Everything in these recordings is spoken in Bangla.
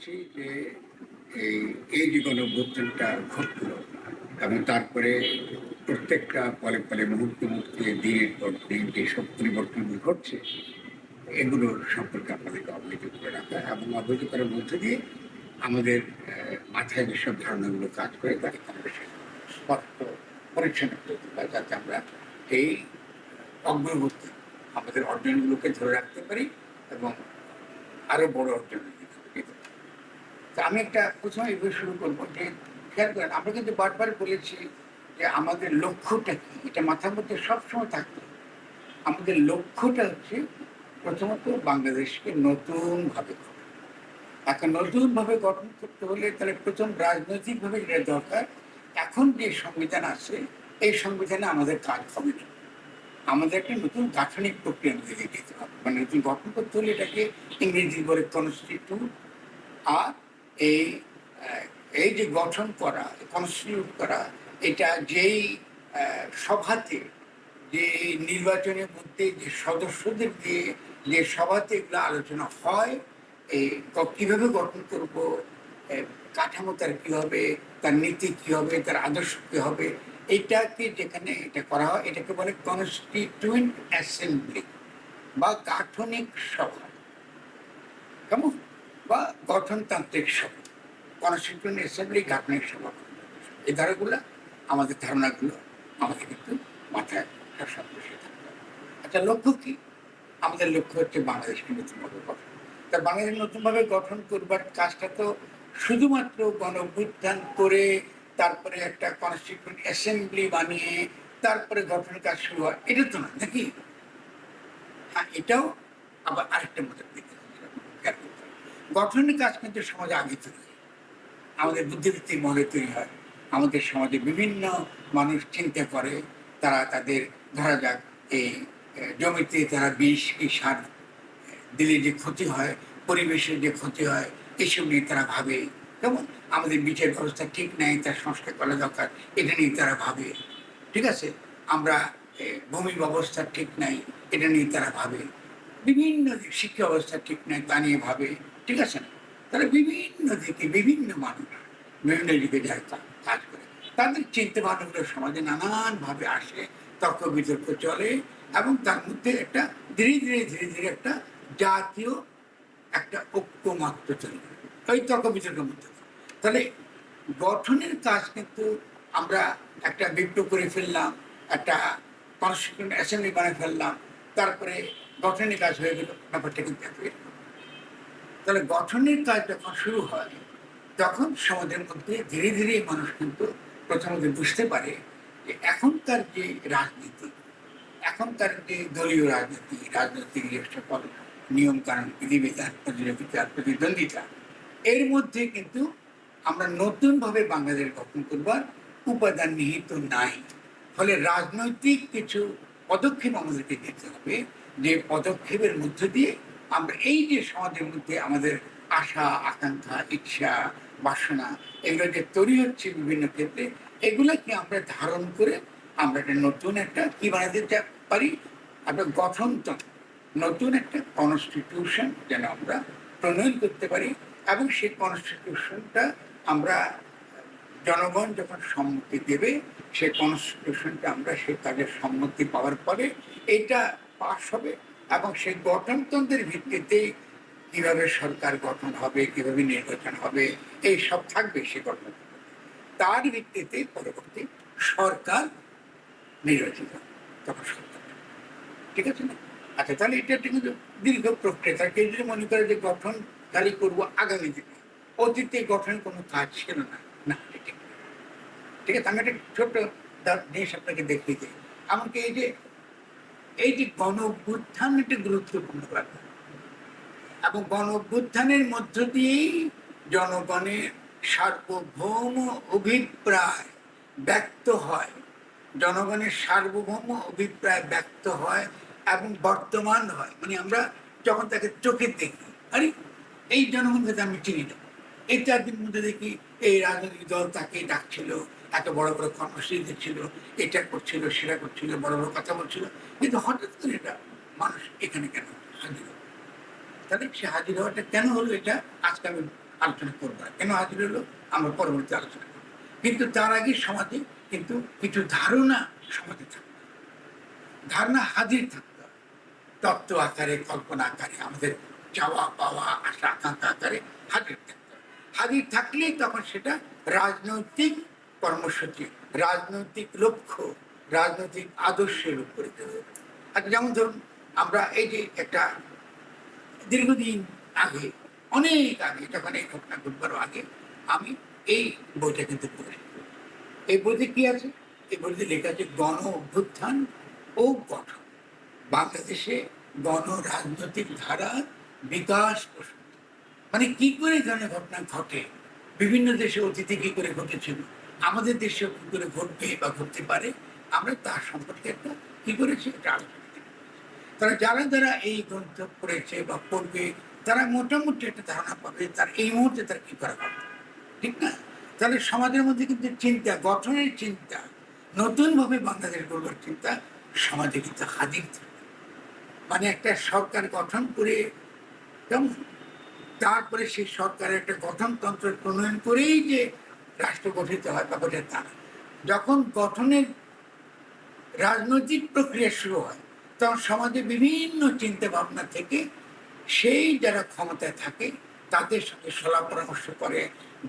করছি যে এই এই যে গণঅভ্যুত্থানটা ঘটলো, এবং তারপরে প্রত্যেকটা পলে পলে মুহূর্তে মুহূর্তে, দিনের পর দিন যেসব পরিবর্তন ঘটছে, এগুলো সম্পর্কে আপনাদেরকে অবহিত করে রাখা এবং অবহিত করার মধ্যে দিয়ে আমাদের মাথায় যেসব ধারণাগুলো কাজ করে, তাকে আমরা স্পষ্ট পরিচ্ছন্ন করতে পারি, যাতে আমরা এই অগ্রগতি আমাদের অর্জনগুলোকে ধরে রাখতে পারি এবং আরও বড় পারি। আমি একটা প্রথমে এগুলো শুরু করব যে, খেয়াল করেন, আমরা কিন্তু বারবার বলেছি যে আমাদের লক্ষ্যটা কি? এটা মাথার মধ্যে সবসময় থাকবে আমাদের লক্ষ্যটা হচ্ছে প্রথমত বাংলাদেশকে নতুনভাবে এখন নতুনভাবে গঠন করতে হলে তাহলে প্রথম রাজনৈতিকভাবে যেটা দরকার, এখন যে সংবিধান আছে, এই সংবিধানে আমাদের কাজ হবে না। আমাদের একটা নতুন গাঠনিক প্রক্রিয়া দিকে যেতে হবে। মানে নতুন গঠন করতে হলে এটাকে ইংরেজি বলে কনস্টিটিউট আর এই এই যে গঠন করা কনস্টিটিউট করা, এটা যেই সভাতে যে নির্বাচনের মধ্যে যে সদস্যদের দিয়ে যে সভাতে এগুলো আলোচনা হয়, এই কীভাবে গঠন করব কাঠামো তার কি হবে, তার নীতি কি হবে, তার আদর্শ কি হবে, এটাকে যেখানে এটা করা হয়, এটাকে বলে কনস্টিটিউয়েন্ট অ্যাসেম্বলি বা গাঠনিক সভা। কেমন? বা গঠনতান্ত্রিক সভা। কনস্টিটিউয়েন্ট অ্যাসেম্বলি গাঠনিক সভা। এই ধারাগুলো, আমাদের ধারণাগুলো আমাদের কিন্তু মাথায় সব বসে। আচ্ছা লক্ষ্য কি? আমাদের লক্ষ্য হচ্ছে বাংলাদেশকে নতুনভাবে গঠন। তা বাংলাদেশ নতুনভাবে গঠন করবার কাজটা তো শুধুমাত্র গণ অভ্যুত্থান করে তারপরে একটা কনস্টিটিউন্ট অ্যাসেম্বলি বানিয়ে তারপরে গঠনের কাজ শুরু হয়, এটা তো না, নাকি? হ্যাঁ এটাও আবার আরেকটা মতের দিকে। গঠনের কাজ কিন্তু সমাজে আগে তৈরি আমাদের বুদ্ধিবৃত্তিক মনে তৈরি হয়। আমাদের সমাজে বিভিন্ন মানুষ চিন্তা করে, তারা তাদের, ধরা যাক, এই জমিতে তারা বিষ, কি সার দিলে যে ক্ষতি হয়, পরিবেশের যে ক্ষতি হয়, এসব নিয়ে তারা ভাবে। কেমন আমাদের বিচার ব্যবস্থা ঠিক নাই, তার সংস্কার করা দরকার, এটা নিয়ে তারা ভাবে। ঠিক আছে? আমরা ভূমি ব্যবস্থা ঠিক নাই, এটা নিয়ে তারা ভাবে। বিভিন্ন শিক্ষা ব্যবস্থা ঠিক নাই, তা নিয়ে ভাবে। ঠিক আছে? তারা বিভিন্ন দিকে বিভিন্ন মানুষ বিভিন্ন দিকে যায় কাজ করে। তাদের চিন্তা ভাবনাগুলো সমাজে নানানভাবে আসে তর্ক বিতর্ক চলে এবং তার মধ্যে একটা ধীরে ধীরে ধীরে ধীরে একটা জাতীয় একটা ঐক্যমাত্র চলে ওই তর্ক বিতর্কের মধ্যে তাহলে গঠনের কাজ কিন্তু আমরা একটা বিপ্লব করে ফেললাম, একটা কনস্টিটিউন্ট অ্যাসেম্বলি বানিয়ে ফেললাম, তারপরে গঠনের কাজ হয়ে গেল, ব্যাপারটা কিন্তু। তাহলে গঠনের কাজ যখন শুরু হয়, তখন সমাজের মধ্যে ধীরে ধীরে মানুষ কিন্তু প্রথমত বুঝতে পারে যে এখনকার যে রাজনীতি এখনকার যে দলীয় রাজনীতি, রাজনৈতিক যে সকল নিয়ম কানুন বিধিবিধান, প্রতিযোগিতা, প্রতিদ্বন্দ্বিতা, এর মধ্যে কিন্তু আমরা নতুনভাবে বাংলাদেশ গঠন করবার উপাদান নিহিত নাই। ফলে রাজনৈতিক কিছু পদক্ষেপ আমাদেরকে নিতে হবে, যে পদক্ষেপের মধ্য দিয়ে আমরা এই যে সমাজের মধ্যে আমাদের আশা, আকাঙ্ক্ষা, ইচ্ছা, বাসনা, এগুলো যে তৈরি হচ্ছে বিভিন্ন ক্ষেত্রে, এগুলোকে আমরা ধারণ করে আমরা একটা নতুন একটা কি বানাতে পারি? আমরা গঠনতন্ত্র, নতুন একটা কনস্টিটিউশন যেন আমরা প্রণয়ন করতে পারি এবং সেই কনস্টিটিউশনটা আমরা জনগণ যখন সম্মতি দেবে, সেই কনস্টিটিউশনটা আমরা সেই কাজের সম্মতি পাওয়ার পরে এটা পাশ হবে। এবং সেই গঠনতন্ত্রের ভিত্তিতে কীভাবে সরকার গঠন হবে, কীভাবে নির্বাচন হবে, এই সব থাকবে সেই গঠনতন্ত্র। তার ভিত্তিতে পরবর্তী সরকার নির্বাচিত তখন সরকার। ঠিক আছে না? আচ্ছা তাহলে এটা একটা কিন্তু দীর্ঘ প্রক্রিয়া। তার কেউ যদি মনে করে যে গঠন খালি করব আগামী দিনে, অতীতে গঠনের কোনো কাজ ছিল না না ঠিক আছে, আমি একটা ছোট্ট জিনিস আপনাকে দেখিয়ে দিই। আমাকে এই যে এই যে গণ অভ্যুত্থান একটা গুরুত্বপূর্ণ ব্যাপার এবং গণ অভ্যুত্থানের মধ্য দিয়েই জনগণের সার্বভৌম অভিপ্রায় ব্যক্ত হয়। জনগণের সার্বভৌম অভিপ্রায় ব্যক্ত হয় এবং বর্তমান হয়। মানে আমরা যখন তাকে চোখে দেখি, আরে, এই জনগণকে আমি চিনি না। এই চার দিন মধ্যে দেখি এই রাজনৈতিক দল তাকে ডাকছিল। এত বড় বড় কর্মসূচি দিচ্ছিল এটা করছিল, সেটা করছিল, বড় বড় কথা বলছিল। কিন্তু হঠাৎ করে এটা মানুষ এখানে কেন হাজির হলো? তাহলে সে হাজির হওয়াটা কেন হলো এটা? আজকে আমি আলোচনা করব না। কেন হাজির হলো? আমরা পরবর্তী আলোচনা করব। কিন্তু তার আগে সমাজে কিন্তু কিছু ধারণা সমাজে থাকবে ধারণা হাজির থাকতে হবে। তত্ত্ব আকারে, কল্পনা আকারে, আমাদের চাওয়া পাওয়া, আশা, আকাঙ্ক্ষা আকারে হাজির থাকতে হবে। হাজির থাকলেই তখন সেটা রাজনৈতিক কর্মসূচি, রাজনৈতিক লক্ষ্য, রাজনৈতিক আদর্শের উপরে আর যেমন ধরুন, আমরা এই যে একটা দীর্ঘদিন আগে, অনেক আগে যখন এই ঘটনা ঘটবার আগে, আমি এই বইটা কিন্তু পড়েছি এই বইতে কি আছে? এই বইতে লেখা আছে গণ অভ্যুত্থান ও গঠন। বাংলাদেশে গণ রাজনৈতিক ধারা বিকাশ মানে কি করে এই ধরনের ঘটনা ঘটে? বিভিন্ন দেশে অতীতে কি করে ঘটেছিল? আমাদের দেশে কি করে ঘটবে বা ঘটতে পারে, আমরা তার সম্পর্কে একটা কি করেছি একটা তারা যারা যারা এই গ্রন্থ পড়েছে বা পড়বে, তারা মোটামুটি একটা ধারণা পাবে তার এই মুহূর্তে তার কি করা হবে। ঠিক না? তাহলে সমাজের মধ্যে কিন্তু চিন্তা, গঠনের চিন্তা, নতুনভাবে বাংলাদেশ গড়বার চিন্তা সমাজে কিন্তু হাজির থাকে। মানে একটা সরকার গঠন করে, কেমন? তারপরে সেই সরকারের একটা গঠনতন্ত্র প্রণয়ন করেই যে রাষ্ট্র গঠিত হয় ব্যাপারটা তা। না। যখন গঠনের রাজনৈতিক প্রক্রিয়া শুরু হয়, তখন সমাজে বিভিন্ন চিন্তা ভাবনা থেকে সেই যারা ক্ষমতায় থাকে, তাদের সঙ্গে সলা পরামর্শ করে,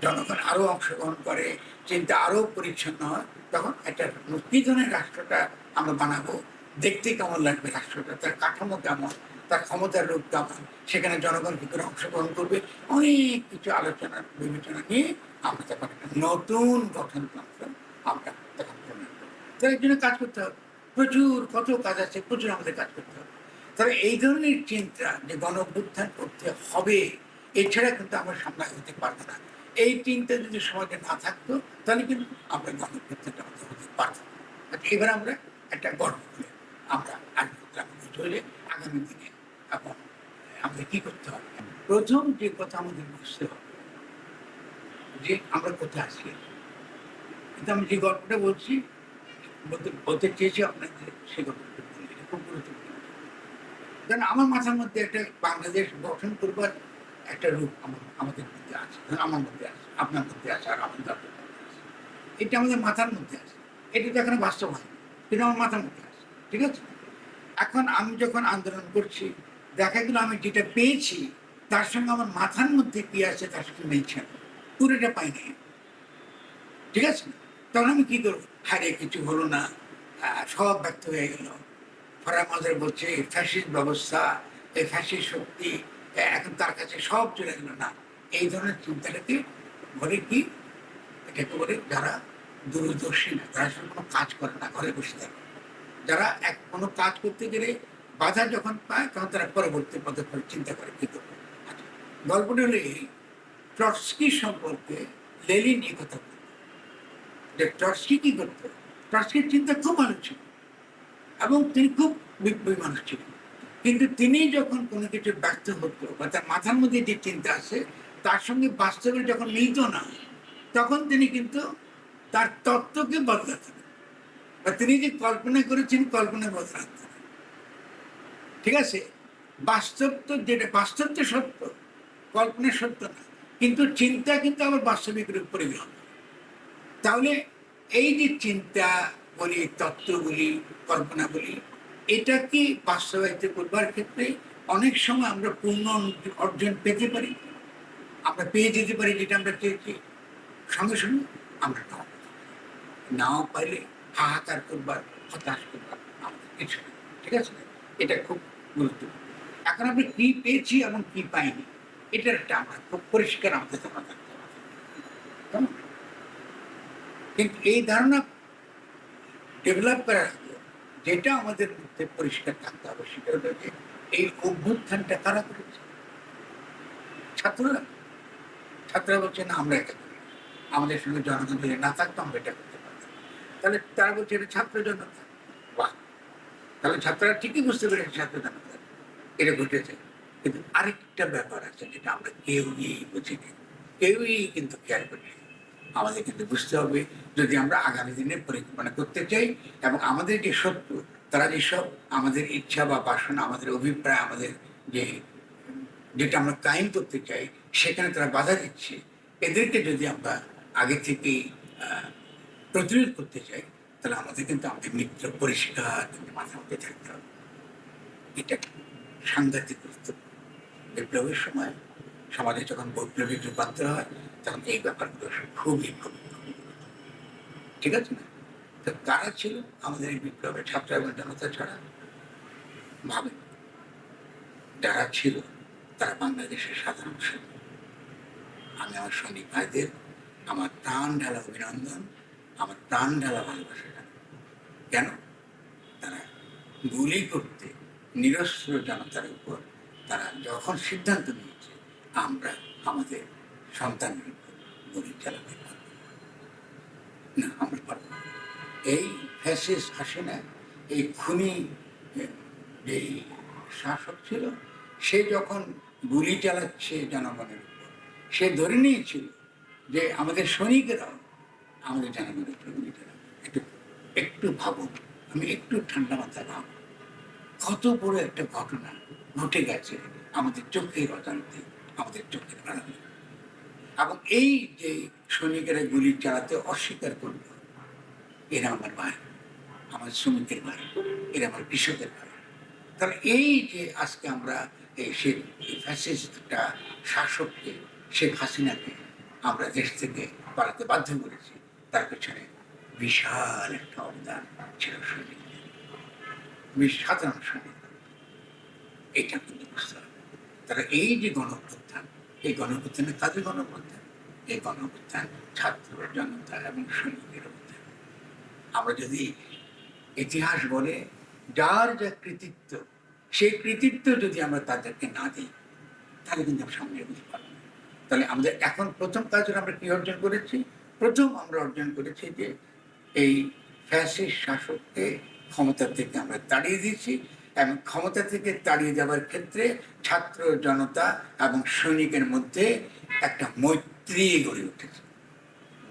জনগণ আরও অংশগ্রহণ করে, চিন্তা আরও পরিচ্ছন্ন হয়, তখন একটা কি ধরনের রাষ্ট্রটা আমরা বানাবো। দেখতে কেমন লাগবে রাষ্ট্রটা? তার কাঠামো কেমন? তার ক্ষমতার রূপ কেমন সেখানে জনগণ কি করে অংশগ্রহণ করবে। অনেক কিছু আলোচনা, বিবেচনা নিয়ে আমরা তখন একটা নতুন গঠনতন্ত্র আমরা তখন প্রণয়ন করব। তার জন্য কাজ করতে হবে। প্রচুর, কত কাজ আছে, প্রচুর আমাদের কাজ করতে হবে। তবে এই ধরনের চিন্তা যে গণ করতে হবে, এছাড়া কিন্তু আমরা সামনে হতে পারব না। এই চিন্তা যদি সমাজে না থাকতো, তাহলে কিন্তু আমরা গণ অভ্যুত্থানটা আমাদের হতে পারতাম এবার আমরা একটা গর্ব করে আমরা আগামী দিনে এবং আমাদের কি করতে হবে? প্রথম যে কথা আমাদের বুঝতে হবে, যে আমরা কোথায় আছি। কিন্তু আমি যে গল্পটা বলছি, বলতে চেয়েছি আপনাদের সে গল্পটা খুব গুরুত্বপূর্ণ। কারণ আমার মাথার মধ্যে একটা বাংলাদেশ গঠন করবার একটা রূপ আমার, আমাদের মধ্যে আছে আমার মধ্যে আছে, আপনার মধ্যে আছে, আর আমাদের মধ্যে আছে। এটা আমাদের মাথার মধ্যে আছে। এটা তো এখনও বাস্তব হয় কিন্তু আমার মাথার মধ্যে আছে, ঠিক আছে? এখন আমি যখন আন্দোলন করছি দেখা গেল আমি যেটা পেয়েছি, তার সঙ্গে আমার মাথার মধ্যে কি আছে তার সঙ্গে মিলছে না। পুরোটা পাইনি ঠিক আছে? তখন আমি কি করব? হারে কিছু হলো না। সব ব্যর্থ হয়ে গেল। ফরা বলছে ফ্যাসিস্ট ব্যবস্থা, এই ফ্যাসিস্ট শক্তি এখন তার কাছে সব চলে গেল না। এই ধরনের চিন্তাটাকে বলে কি? এটাকে বলে যারা দূরদর্শী না আসলে কোনো কাজ করে না, ঘরে বসে থাকে। যারা এক কোনো কাজ করতে গেলে বাধা যখন পায়, তখন তারা পরবর্তী পদক্ষেপ চিন্তা করে কি করবে গল্পটা হলো এই ট্রটস্কি সম্পর্কে লেলিন এই কথা বলতেন যে ট্রটস্কি কি করতো? ট্রটস্কির চিন্তা খুব ভালো ছিল এবং তিনি খুব বিপ্লবী মানুষ ছিলেন। কিন্তু তিনি যখন কোনো কিছু ব্যর্থ হতো বা তার মাথার মধ্যে যে চিন্তা আছে, তার সঙ্গে বাস্তবে যখন মিলত না, তখন তিনি কিন্তু তার তত্ত্বকে বদলাতেন। বা তিনি যে কল্পনা করেছেন কল্পনা বদলাতেন। ঠিক আছে? বাস্তব তো যেটা, বাস্তব তো সত্য কল্পনা সত্য না। কিন্তু চিন্তা কিন্তু আবার বাস্তবিক রূপ করে। তাহলে এই যে চিন্তা বলি, তত্ত্বগুলি, কল্পনাগুলি এটাকে বাস্তবায়িত করবার ক্ষেত্রে অনেক সময় আমরা পূর্ণ অর্জন পেতে পারি? আমরা পেয়ে যেতে পারি যেটা আমরা চেয়েছি? সঙ্গে সঙ্গে আমরা নাও নাও পাইলে হাহাকার করবার, হতাশ করবার কিছু ঠিক আছে? এটা খুব গুরুত্বপূর্ণ এখন আমরা কি পেয়েছি এবং কি পাইনি, এটার একটা আমরা খুব পরিষ্কার আমাদের ধারণা থাকতে কিন্তু এই ধারণা ডেভেলপ করার যেটা আমাদের মধ্যে পরিষ্কার থাকতে হবে সেটা হলো যে এই অভ্যুত্থানটা কারা করেছে? ছাত্ররা। ছাত্ররা বলছে, না, আমরা এটা করি আমাদের সঙ্গে জনগণ যদি না থাকতো, আমরা এটা করতে পারতাম। তাহলে তারা বলছে, এটা ছাত্র জনতা। বাহ! তাহলে ছাত্ররা ঠিকই বুঝতে পেরেছে ছাত্র জনতা এটা ঘটেছে। কিন্তু আরেকটা ব্যাপার আছে যেটা আমরা কেউই বুঝিনি। কেউই কিন্তু খেয়াল করি আমাদের কিন্তু বুঝতে হবে যদি আমরা আগামী দিনে পরিকল্পনা করতে চাই এবং আমাদের যে শত্রু, তারা যেসব আমাদের ইচ্ছা বা বাসনা, আমাদের অভিপ্রায়, আমাদের যে যেটা আমরা কায়েম করতে চাই, সেখানে তারা বাধা দিচ্ছে। এদেরকে যদি আমরা আগে থেকেই প্রতিরোধ করতে চাই তাহলে আমাদের কিন্তু আমাদের মিত্র পরিষ্কার মাথার মধ্যে থাকতে হবে। এটা সাংঘাতিক গুরুত্বপূর্ণ বিপ্লবের সময় সমাজে যখন বৈপ্লবিক রূপান্তর হয়, তখন এই ব্যাপারগুলো খুবই খুবই ঠিক আছে না? তো ছিল আমাদের এই বিপ্লবের ছাত্র এবং জনতা ছাড়া? ভাবে। যারা ছিল, তারা বাংলাদেশের সাধারণ সৈনিক। আমি আমার সৈনিক ভাইদের, আমার প্রাণ ঢালা অভিনন্দন, আমার প্রাণ ঢালা ভালোবাসা। কেন তারা গুলি করতে নিরস্ত্র জনতার উপর তারা যখন সিদ্ধান্ত নিয়েছে, আমরা আমাদের সন্তানের উপর গুলি চালাতে পারব না। না, আমরা পারব না। এই ফ্যাসিস হাসিনা, এই খুনি যেই শাসক ছিল, সে যখন গুলি চালাচ্ছে জনগণের উপর, সে ধরে নিয়েছিল যে আমাদের সৈনিকেরাও আমাদের জনগণের উপর গুলি একটু ভাবুন, আমি একটু ঠান্ডা মাথায় ভাব কত বড় একটা ঘটনা ঘটে গেছে আমাদের চোখের অজান্তে, আমাদের চোখের আড়ালে। এবং এই যে সৈনিকেরা গুলি চালাতে অস্বীকার করল, এরা আমার ভাই, আমার শ্রমিকের ভাই, এরা আমার কৃষকের ভাই। তাহলে এই যে আজকে আমরা এই সে ফ্যাসিস্ট শাসককে, শেখ হাসিনাকে আমরা দেশ থেকে পালাতে বাধ্য করেছি, তার পেছনে বিশাল একটা অবদান ছিল সৈনিকদের সাধারণ সৈনিক এটা কিন্তু বুঝতে হবে তারা এই যে গণঅভ্যুত্থান, এই গণঅভ্যুত্থানে কাদের গণঅভ্যুত্থান, এই গণঅভ্যুত্থান ছাত্র জনতা এবং সৈনিকের অভ্যুত্থান আমরা যদি ইতিহাস বলে, যার যা কৃতিত্ব, সেই কৃতিত্ব যদি আমরা তাদেরকে না দিই, তাহলে কিন্তু আমরা সামনে বুঝতে পারব না। তাহলে আমাদের এখন প্রথম কাজ আমরা কি অর্জন করেছি? প্রথম আমরা অর্জন করেছি যে এই ফ্যাসিস্ট শাসককে ক্ষমতা থেকে আমরা তাড়িয়ে দিয়েছি এবং ক্ষমতা থেকে তাড়িয়ে দেওয়ার ক্ষেত্রে ছাত্র জনতা এবং সৈনিকের মধ্যে একটা মৈত্রী গড়ে উঠেছে।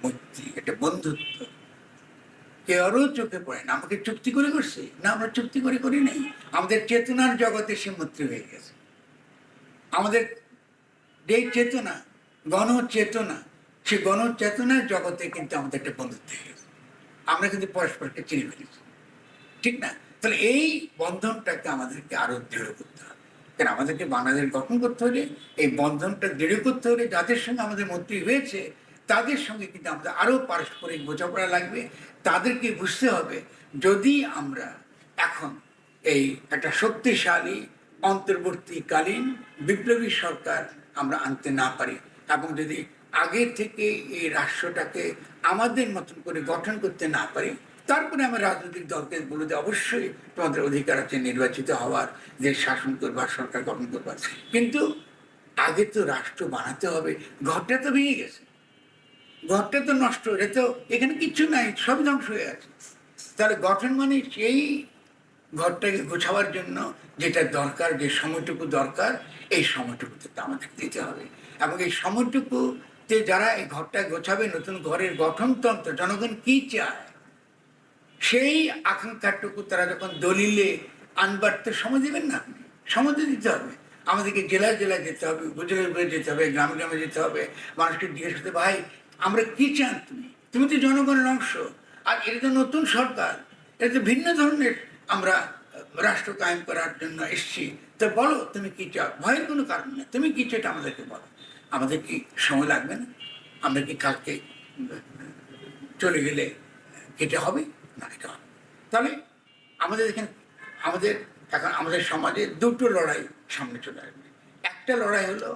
মৈত্রী, একটা বন্ধুত্ব। কেউরও চোখে পড়ে না, আমাকে চুক্তি করে করছে? না, আমরা চুক্তি করে করি নাই। আমাদের চেতনার জগতে সে মৈত্রী হয়ে গেছে। আমাদের যে চেতনা গণচেতনা সে গণচেতনার জগতে কিন্তু আমাদের একটা বন্ধুত্ব হয়ে আমরা কিন্তু পরস্পরকে চিনে ফেলেছি। ঠিক না? তাহলে এই বন্ধনটাকে আমাদেরকে আরও দৃঢ় করতে হবে। কারণ আমাদেরকে বাংলাদেশ গঠন করতে হলে, এই বন্ধনটা দৃঢ় করতে হলে যাদের সঙ্গে আমাদের মন্ত্রী হয়েছে, তাদের সঙ্গে কিন্তু আমাদের আরও পারস্পরিক বোঝাপড়া লাগবে। তাদেরকে বুঝতে হবে, যদি আমরা এখন এই একটা শক্তিশালী, অন্তর্বর্তীকালীন বিপ্লবী সরকার আমরা আনতে না পারি, এবং যদি আগে থেকে এই রাষ্ট্রটাকে আমাদের মতন করে গঠন করতে না পারি, তারপরে আমরা রাজনৈতিক দলকে বলে যে অবশ্যই তোমাদের অধিকার আছে নির্বাচিত হওয়ার দেশ শাসন করবার সরকার গঠন করবার কিন্তু আগে তো রাষ্ট্র বানাতে হবে, ঘরটা তো ভেঙে গেছে। ঘরটা তো নষ্ট, এটা তো এখানে কিচ্ছু নাই, সব ধ্বংস হয়ে আছে। তাহলে গঠন মানে সেই ঘরটাকে গোছাবার জন্য যেটা দরকার, যে সময়টুকু দরকার, এই সময়টুকুতে তো আমাদের দিতে হবে। এবং এই সময়টুকুতে যারা এই ঘরটা গোছাবে, নতুন ঘরের গঠনতন্ত্র, জনগণ কি চায়? সেই আকাঙ্ক্ষাটুকু তারা যখন দলিলে আনবার, তো সময় দেবেন না সময় দিতে হবে। আমাদেরকে জেলায় জেলায় যেতে হবে, উপজেলায় যেতে হবে, গ্রামে গ্রামে যেতে হবে। মানুষকে জিজ্ঞেস করতে ভাই, আমরা কি চান তুমি? তুমি তো জনগণের অংশ। আর এটা তো নতুন সরকার। এটা তো ভিন্ন ধরনের আমরা রাষ্ট্র কায়েম করার জন্য এসছি। তো বলো, তুমি কি চাও? ভয়ের কোনো কারণ নেই। তুমি কি চাও আমাদেরকে বলো। আমাদের কি সময় লাগবে না? আমরা কি কালকে চলে গেলে কেটে হবে? না এটা হবে তাহলে আমাদের এখানে, আমাদের এখন আমাদের সমাজে দুটো লড়াই সামনে চলে আসবে। একটা লড়াই হলো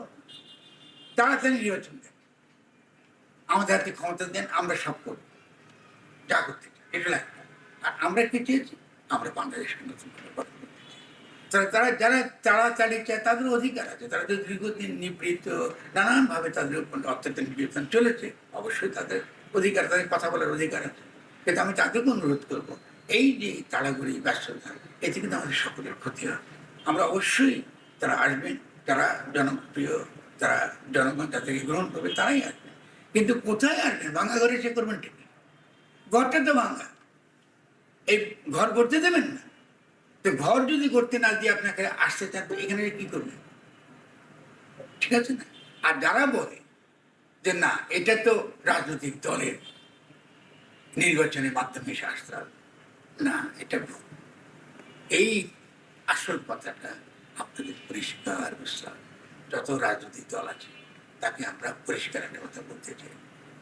তাড়াতাড়ি নির্বাচন দেন। আমাদের হাতে ক্ষমতা দেন, আমরা সব করব। যা করতে চাই, এটা লাগবে। আর আমরা কি চেয়েছি? আমরা বাংলাদেশকে নতুন করে গঠন করতে চাই। তারা তারা যারা তাড়াতাড়ি চায় তাদের অধিকার আছে। তারা তো দীর্ঘদিন নিবৃত, নানানভাবে তাদের উপর অত্যাচার চলেছে। অবশ্যই তাদের অধিকার, তাদের কথা বলার অধিকার আছে। কিন্তু আমি তাদেরকে অনুরোধ করব, এই যে তাড়াগুড়ি ব্যস্ততা, এতে কিন্তু আমাদের সকলের ক্ষতি হয়। আমরা অবশ্যই তারা আসবেন তারা জনপ্রিয়, তারা জনগণ তাদেরকে গ্রহণ করবে, তারাই আসবেন কিন্তু কোথায় আসবেন ভাঙা ঘরে সে করবেন ঠিক ঘরটা তো ভাঙা। এই ঘর করতে দেবেন না? তো ঘর যদি করতে না দিয়ে আপনাকে আসতে চান এখানে কি করবেন? ঠিক আছে না? আর যারা বলে যে না, এটা তো রাজনৈতিক দলের নির্বাচনের মাধ্যমে এসে আসতে হবে, না, এটা এই আসল কথাটা আপনাদের পরিষ্কার বুঝলাম যত রাজনৈতিক দল আছে, তাকে আমরা পরিষ্কার একটা কথা বলতে চাই।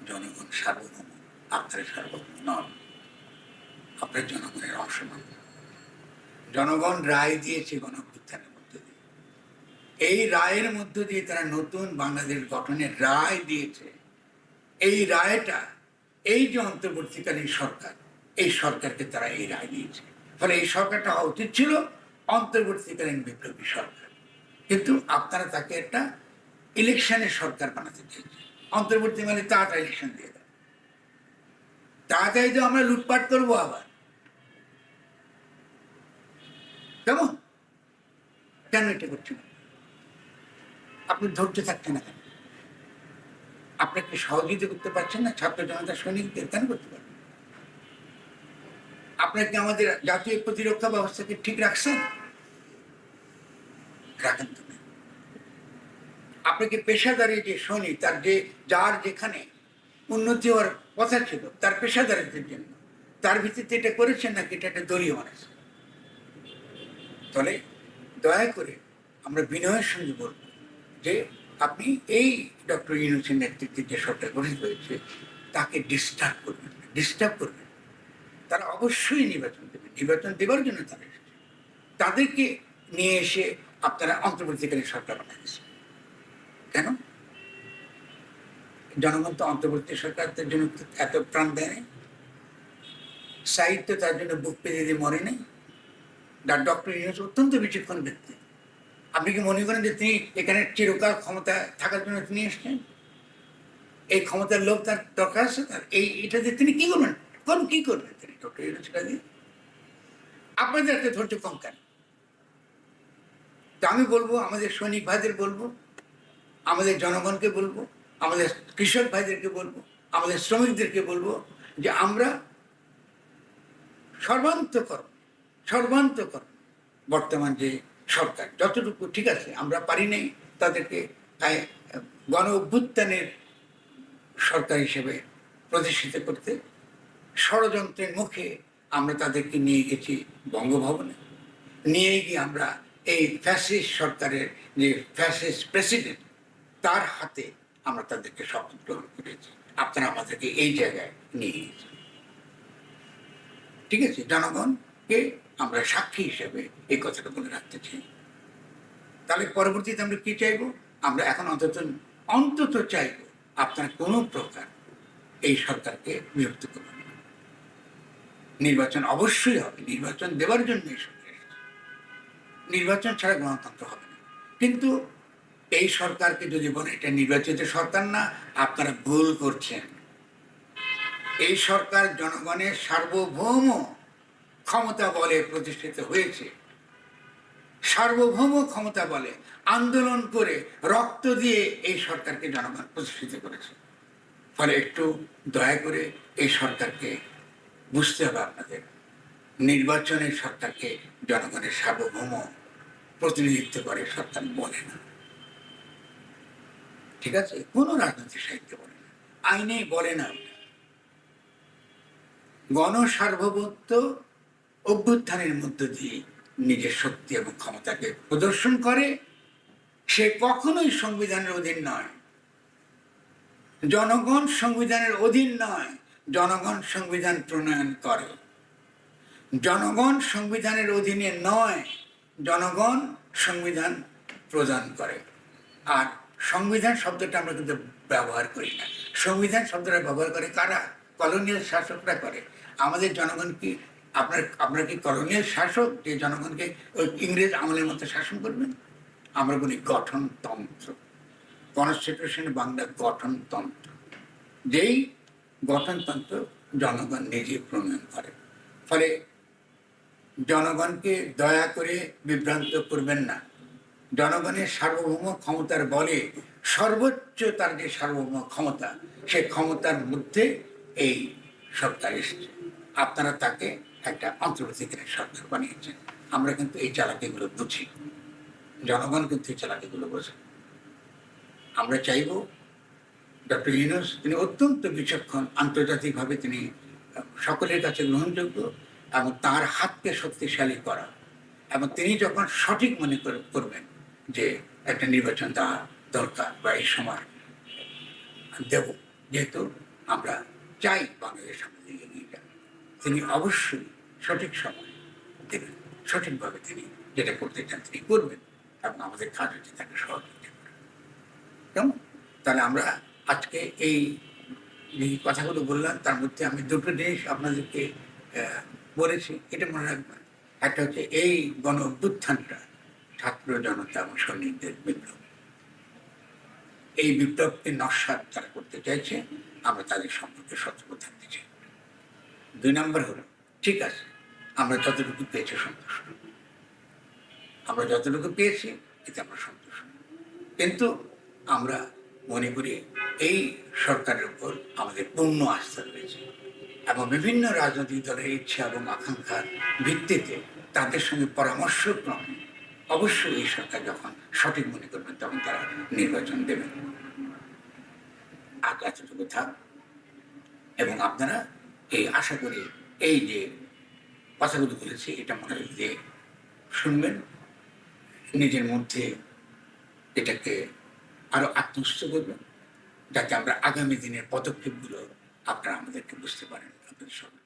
জনগণ সার্বভৌম, আপনারা সার্বভৌম নন। আপনার জনগণের অংশ নন। জনগণ রায় দিয়েছে গণঅভ্যুত্থানের মধ্যে দিয়ে। এই রায়ের মধ্য দিয়ে তারা নতুন বাংলাদেশ গঠনের রায় দিয়েছে। এই রায়টা, এই যে অন্তর্বর্তীকালীন সরকার, এই সরকারকে তারা এই রায় দিয়েছে। ফলে এই সরকারটা হওয়া উচিত ছিল অন্তর্বর্তীকালীন বিপ্লবী সরকার। কিন্তু আপনারা তাকে একটা ইলেকশনের সরকার বানাতে চেয়েছে অন্তর্বর্তী মানে তাড়াতাড়ি ইলেকশন দিয়ে দেয় তাড়াতাড়ি তো আমরা লুটপাট করব আবার। কেমন কেন এটা করছেন আপনি ধৈর্য থাকছেন না কেন আপনাকে সহযোগিতা করতে পারছেন না ছাত্র জনতা সৈনিকদের, কেন করতে পারবেন আপনার কি আমাদের জাতীয় প্রতিরক্ষা ব্যবস্থাকে ঠিক রাখছেন? রাখেন তো না। আপনি কি পেশাদারি যে সৈনিক, তার যে, যার যেখানে উন্নতি হওয়ার কথা ছিল, তার পেশাদারিত্বের জন্য। তার ভিত্তিতে এটা করেছেন নাকি? এটা একটা দলীয় মানুষ। ফলে দয়া করে আমরা বিনয়ের সঙ্গে বলব যে আপনি এই ডক্টর ইউনুসের নেতৃত্বে যে সরকার গঠিত হয়েছে, তাকে ডিস্টার্ব করবেন ডিস্টার্ব করবেন তারা অবশ্যই নির্বাচন দেবে, নির্বাচন দেওয়ার জন্য তারা এসেছে। তাদেরকে নিয়ে এসে আপনারা অন্তর্বর্তীকালীন সরকার বানিয়েছেন কেন? জনগণ তো অন্তর্বর্তী সরকার, তার জন্য এত প্রাণ দেয়। সাহিত্য তার জন্য বুক পেতে দিয়ে মরে নেই। ডক্টর ইউনুস অত্যন্ত বিচক্ষণ ব্যক্তি। আপনি কি মনে করেন যে তিনি এখানে চিরকাল ক্ষমতা থাকার জন্য তিনি এসছেন? এই ক্ষমতার লোভ তার দরকার আছে? তার এই, এটা দিয়ে তিনি কি করবেন? কোন কি করবেন তিনি ডক্টর ইউনুস এটা দিয়ে? আপনাদের একটা ধৈর্য কম কেন? তো আমি বলব, আমাদের সৈনিক ভাইদের বলব, আমাদের জনগণকে বলব, আমাদের কৃষক ভাইদেরকে বলব, আমাদের শ্রমিকদেরকে বলব যে আমরা সর্বান্তকর সর্বান্তকর বর্তমান যে সরকার। যতটুকু ঠিক আছে, আমরা পারি নাই তাদেরকে গণ অভ্যুত্থানের সরকার হিসেবে প্রতিষ্ঠিত করতে। ষড়যন্ত্রের মুখে আমরা তাদেরকে নিয়ে গেছি বঙ্গভবনে। নিয়ে গিয়ে আমরা এই ফ্যাসিস্ট সরকারের যে ফ্যাসিস্ট প্রেসিডেন্ট, তার হাতে আমরা তাদেরকে শপথ গ্রহণ করেছি। আপনারা আমাদেরকে এই জায়গায় নিয়ে গেছেন ঠিক আছে, জনগণকে আমরা সাক্ষী হিসেবে এই কথাটা বলে রাখতে চাই। তাহলে পরবর্তীতে আমরা কি চাইব? আমরা এখন অন্তত অন্তত চাইব আপনার কোনো প্রকার এই সরকারকে বিরক্ত করবেন নির্বাচন অবশ্যই হবে। নির্বাচন দেওয়ার জন্য সরকার নির্বাচন ছাড়া গণতন্ত্র হবে না। কিন্তু এই সরকারকে যদি বলে এটা নির্বাচিত সরকার না, আপনারা ভুল করছেন। এই সরকার জনগণের সার্বভৌম ক্ষমতা বলে প্রতিষ্ঠিত হয়েছে। সার্বভৌম ক্ষমতা বলে আন্দোলন করে রক্ত দিয়ে এই সরকারকে জনগণ প্রতিষ্ঠিত করেছে। ফলে একটু দয়া করে এই সরকারকে বুঝতে হবে আপনাদের। নির্বাচনের সরকারকে জনগণের সার্বভৌম প্রতিনিধিত্ব করে সরকার বলে না। ঠিক আছে? কোনো রাজনৈতিক সাহিত্য বলে না। আইনে বলে না। ওটা। গণসার্বভৌমত্ব অভ্যুত্থানের মধ্য দিয়ে নিজের শক্তি এবং ক্ষমতাকে প্রদর্শন করে, সে কখনোই সংবিধানের অধীন নয়। জনগণ সংবিধানের অধীন নয়, জনগণ সংবিধান প্রণয়ন করে। জনগণ সংবিধানের অধীনে নয়, জনগণ সংবিধান প্রদান করে। আর সংবিধান শব্দটা আমরা কিন্তু ব্যবহার করি না। সংবিধান শব্দটা ব্যবহার করে কারা? কলোনিয়াল শাসকরা করে। আমাদের জনগণ কি আপনার আপনার কি কলোনিয়াল শাসক? যে জনগণকে ওই ইংরেজ আমলের মতো শাসন করবেন? আমরা বলি গঠনতন্ত্র। কনস্টিটিউশন বাংলা গঠনতন্ত্র। যেই গঠনতন্ত্র জনগণ নিজে প্রণয়ন করে। ফলে জনগণকে দয়া করে বিভ্রান্ত করবেন না। জনগণের সার্বভৌম ক্ষমতার বলে সর্বোচ্চ তার যে সার্বভৌম ক্ষমতা, সে ক্ষমতার মধ্যে এই সরকার এসেছে। আপনারা তাকে একটা আন্তর্জাতিক সরকার বানিয়েছেন আমরা কিন্তু এই চালাকিগুলো বুঝি। জনগণ কিন্তু এই চালাকিগুলো বোঝে। আমরা চাইব ডক্টর ইউনুস, তিনি অত্যন্ত বিচক্ষণ, আন্তর্জাতিকভাবে তিনি সকলের কাছে গ্রহণযোগ্য এবং তার হাতকে শক্তিশালী করা। এবং তিনি যখন সঠিক মনে করে- করবেন যে একটা নির্বাচন দেওয়া দরকার বা এই সময় দেব, যেহেতু আমরা চাই বাংলাদেশ নিয়ে যান তিনি অবশ্যই সঠিক সময় দেবেন সঠিকভাবে তিনি যেটা করতে চান তিনি করবেন। এবং আমাদের কাজ হচ্ছে তাকে সহযোগিতা করা। কেমন? তাহলে আমরা আজকে এই কথাগুলো বললাম, তার মধ্যে আমি দুটো জিনিস আপনাদেরকে বলেছি। এটা মনে রাখবেন, একটা হচ্ছে এই গণ অভ্যুত্থানটা ছাত্র জনতা এবং সৈনিকদের বিপ্লব। এই বিপ্লবকে নস্বাত তারা করতে চাইছে, আমরা তাদের সম্পর্কে সতর্ক থাকতে চাই দুই নম্বর হলো, ঠিক আছে আমরা যতটুকু পেয়েছি সন্তুষ্ট। আমরা যতটুকু পেয়েছি, এতে আমরা সন্তুষ্ট। কিন্তু আমরা মনে করি এই সরকারের উপর আমাদের পূর্ণ আস্থা রয়েছে এবং বিভিন্ন রাজনৈতিক দলের ইচ্ছা এবং আকাঙ্ক্ষার ভিত্তিতে তাদের সঙ্গে পরামর্শ ক্রমে অবশ্যই এই সরকার যখন সঠিক মনে করবেন তখন তারা নির্বাচন দেবেন আজ এতটুকু থাক, এবং আপনারা এই আশা করি এই যে কথাগুলো বলেছি, এটা মনে রেখে শুনবেন, নিজের মধ্যে এটাকে আরও আত্মস্থ করবেন, যাতে আমরা আগামী দিনের পদক্ষেপগুলো আপনারা আমাদেরকে বুঝতে পারেন, আপনাদের সঙ্গে।